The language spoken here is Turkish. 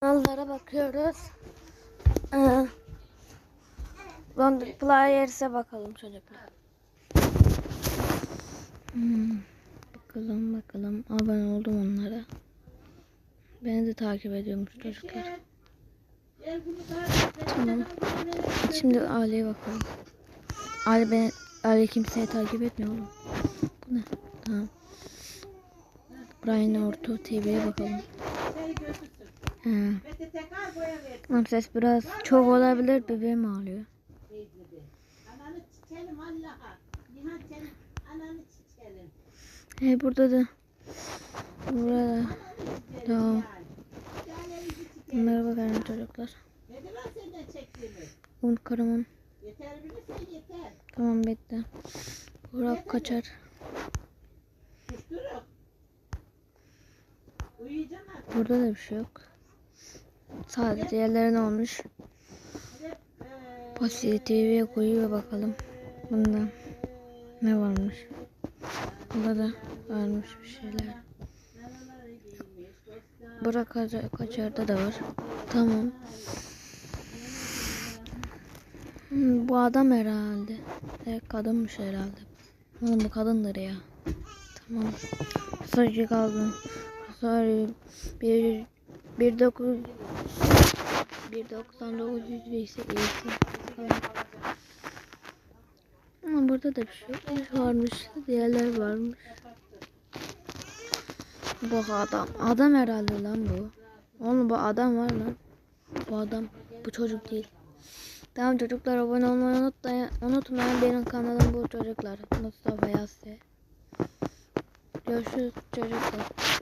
Kanallara bakıyoruz. Ee, London Players'e bakalım çocuklar. Hmm, bakalım bakalım. Abone oldum onlara. Beni de takip ediyormuş çocuklar. Tamam. Şimdi Ali'ye bakalım. Ali beni Ali kimseye takip etmiyor oğlum. Bu ne? Tamam. Brian Orto TV'ye bakalım. Ha. Tamam ses biraz çok olabilir bebeğim ağlıyor. Ananı çiçelim Allah'a. Nihan senin ananı çiçelim. He burada da burada tamam. Bunlara bakalım çocuklar. Un yeter. Tamam bekle. Burak kaçar. Burada da bir şey yok. Sadece yerlerine olmuş. TV'ye koyuyor bakalım. Bunda ne varmış? Bunda da varmış bir şeyler. kaçar, kaçarda da var. Tamam. Bu adam herhalde. Evet kadınmış herhalde. Oğlum bu kadındır ya. Tamam. Sadece kaldım. Sorry. Bir bir dokuz bir doksan dokuz yüz ise iyisi. Ama burada da bir şey varmış. Diğerler varmış. Bu adam. Adam herhalde lan bu. Oğlum bu adam var lan. Bu adam. Bu çocuk değil. Tamam çocuklar abone olmayı unutmayın. Unutmayın benim kanalım bu çocuklar. Mustafa Yassi. Görüşürüz çocuklar.